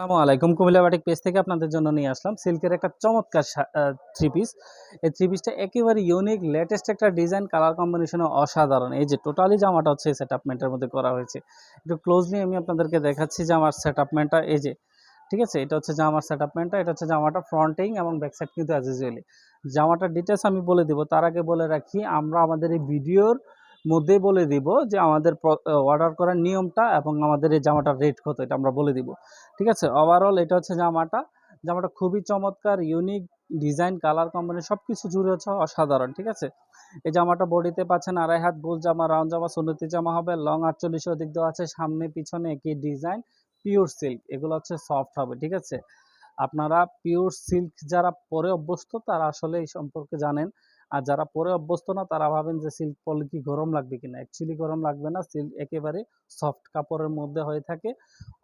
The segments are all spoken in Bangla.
আসসালামু আলাইকুম। কুমিল্লা বাটিক পেজ থেকে আপনাদের জন্য নিয়ে আসলাম সিল্কের একটা চমৎকার থ্রি পিস এই থ্রি পিসটা একেবারে ইউনিক লেটেস্ট একটা ডিজাইন কালার কম্বিনেশনে অসাধারণ। এই যে টোটালি জামাটা হচ্ছে সেট আপমেন্টের মধ্যে করা হয়েছে। একটু ক্লোজলি আমি আপনাদেরকে দেখাচ্ছি যে আমার সেট আপমেন্টটা এই যে, ঠিক আছে? এটা হচ্ছে জামার সেট আপমেন্টটা এটা হচ্ছে জামাটা ফ্রন্টিং এবং ব্যাক সাইড কিন্তু অ্যাজ ইউজুয়ালি জামাটার ডিটেলস আমি বলে দেবো, তার আগে বলে রাখি, আমরা আমাদের এই ভিডিওর মধ্যে বলে দিব যে আমাদের অর্ডার করার নিয়মটা এবং আমাদের এই জামাটার রেট কত, এটা আমরা বলে দিব। ঠিক আছে? ওভারঅল এটা হচ্ছে জামাটা। জামাটা খুবই চমৎকার ইউনিক ডিজাইন কালার কোম্পানি সব কিছু জুড়ে হচ্ছে অসাধারণ। ঠিক আছে? এই জামাটা বডিতে পাচ্ছেন আড়াই হাত, গোল জামা রাউন্ড জামা, সুন্নতি জামা হবে। লং আটচল্লিশ অধিক দেওয়া আছে। সামনে, পিছনে একই ডিজাইন পিওর সিল্ক এগুলো হচ্ছে সফট হবে। ঠিক আছে? আপনারা পিওর সিল্ক যারা পরে অভ্যস্ত তারা আসলে এই সম্পর্কে জানেন। আর যারা পরে অভ্যস্ত না, তারা ভাবেন যে সিল্ক পরলে কি গরম লাগবে কিনা? অ্যাকচুয়ালি গরম লাগবে না। সিল্ক একেবারে সফট কাপড়ের মধ্যে হয়ে থাকে।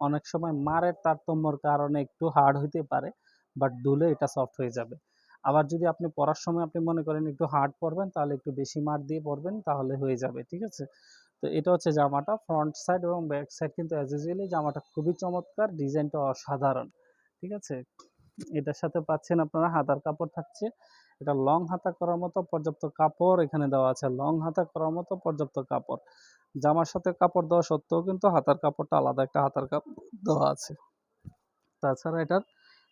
অনেক সময় মারের তারতম্যর কারণে একটু হার্ড হইতে পারে বাট দুলে এটা সফট হয়ে যাবে। আবার যদি আপনি পরার সময় আপনি মনে করেন একটু হার্ড পরবেন, তাহলে একটু বেশি মার দিয়ে পরবেন, তাহলে হয়ে যাবে, ঠিক আছে? তো এটা হচ্ছে জামাটা ফ্রন্ট সাইড এবং ব্যাক সাইড কিন্তু অ্যাজ ইউজুয়ালি জামাটা খুবই চমৎকার ডিজাইনটা অসাধারণ, ঠিক আছে? এটার সাথে পাচ্ছেন আপনারা হাতার কাপড় থাকছে। এটা লং হাতা করার মতো পর্যাপ্ত কাপড় এখানে দেওয়া আছে। লং হাতা করার মতো পর্যাপ্ত কাপড়। জামার সাথে কাপড় দেওয়া সত্ত্বেও কিন্তু হাতার কাপড়টা আলাদা একটা হাতার কাপড় দেওয়া আছে। তাছাড়া এটার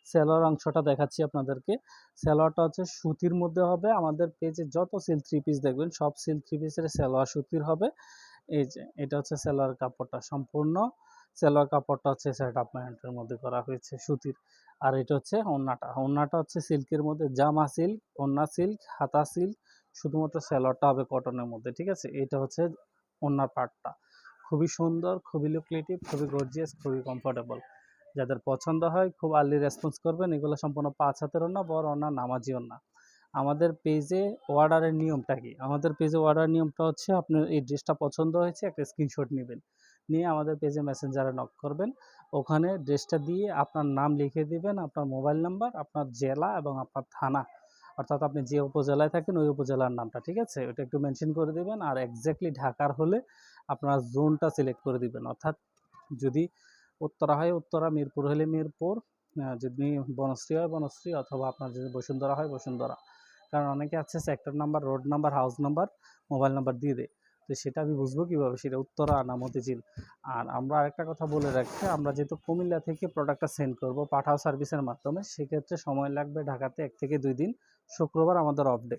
সেলোয়ার অংশটা দেখাচ্ছি আপনাদেরকে। সেলোয়ারটা হচ্ছে সুতির মধ্যে হবে। আমাদের পেজে যত সিল থ্রি পিস দেখবেন, সব সিল থ্রি পিসের সেলোয়ার সুতির হবে। এই যে, এটা হচ্ছে সেলোয়ার কাপড়টা সম্পূর্ণ। সেলোয়ার কাপড়টা হচ্ছে সেট আপ প্যান্টের মধ্যে করা হয়েছে, সুতির। আর এটা হচ্ছে ওন্নাটা। ওন্নাটা হচ্ছে সিল্কের মধ্যে জামা সিল্ক, ওন্না সিল্ক, হাতা সিল্ক, শুধুমাত্র সেলোয়ারটা হবে কটনের মধ্যে, ঠিক আছে? এটা হচ্ছে ওন্নার পার্টটা খুবই সুন্দর, খুবই লুকলেটিভ খুবই গর্জিয়াস খুবই কমফোর্টেবল যাদের পছন্দ হয় খুব আর্লি রেসপন্স করবেন। এগুলো সম্পূর্ণ পাঁচ হাতের ওন্না, বড় ওন্না, নামাজি ওন্না। আমাদের পেজে অর্ডারের নিয়মটা কি? আমাদের পেজে অর্ডার নিয়মটা হচ্ছে আপনার এই ড্রেসটা পছন্দ হয়েছে, একটা স্ক্রিনশট নেবেন। নিয়ে আমাদের পেজে মেসেঞ্জারে নক করবেন। ওখানে ড্রেসটা দিয়ে আপনার নাম লিখে দিবেন, আপনার মোবাইল নাম্বার আপনার জেলা এবং আপনার থানা। অর্থাৎ আপনি যে উপজেলায় থাকেন, ওই উপজেলার নামটা, ঠিক আছে? ওটা একটু মেনশন করে দিবেন আর এক্স্যাক্টলি ঢাকার হলে আপনার জোনটা সিলেক্ট করে দিবেন। অর্থাৎ যদি উত্তরা হয় উত্তরা, মিরপুর হলে মিরপুর যদি বনশ্রী হয় বনশ্রী অথবা আপনার যদি বসুন্ধরা হয় বসুন্ধরা। কারণ অনেকে আছে sector number road number house number mobile number দিয়ে দেয়। তো সেটা আমি বুঝব কীভাবে? সেটা উত্তরা না মতিঝিল আর আমরা আরেকটা কথা বলে রাখছি আমরা যেহেতু কুমিল্লা থেকে প্রোডাক্টটা সেন্ড করব পাঠাও সার্ভিসের মাধ্যমে, সেক্ষেত্রে সময় লাগবে ঢাকাতে এক থেকে দুই দিন, শুক্রবার আমাদের অফ ডে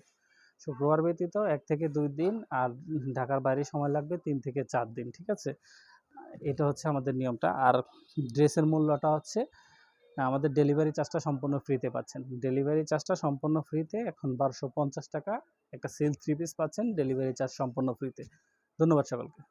শুক্রবার ব্যতীত এক থেকে দুই দিন আর ঢাকার বাইরে সময় লাগবে তিন থেকে চার দিন, ঠিক আছে? এটা হচ্ছে আমাদের নিয়মটা। আর ড্রেসের মূল্যটা হচ্ছে আমাদের ডেলিভারি চার্জটা সম্পূর্ণ ফ্রিতে পাচ্ছেন। ডেলিভারি চার্জটা সম্পূর্ণ ফ্রিতে এখন বারোশো টাকা একটা সেল থ্রি পিস পাচ্ছেন ডেলিভারি চার্জ সম্পূর্ণ ফ্রিতে ধন্যবাদ সকলকে।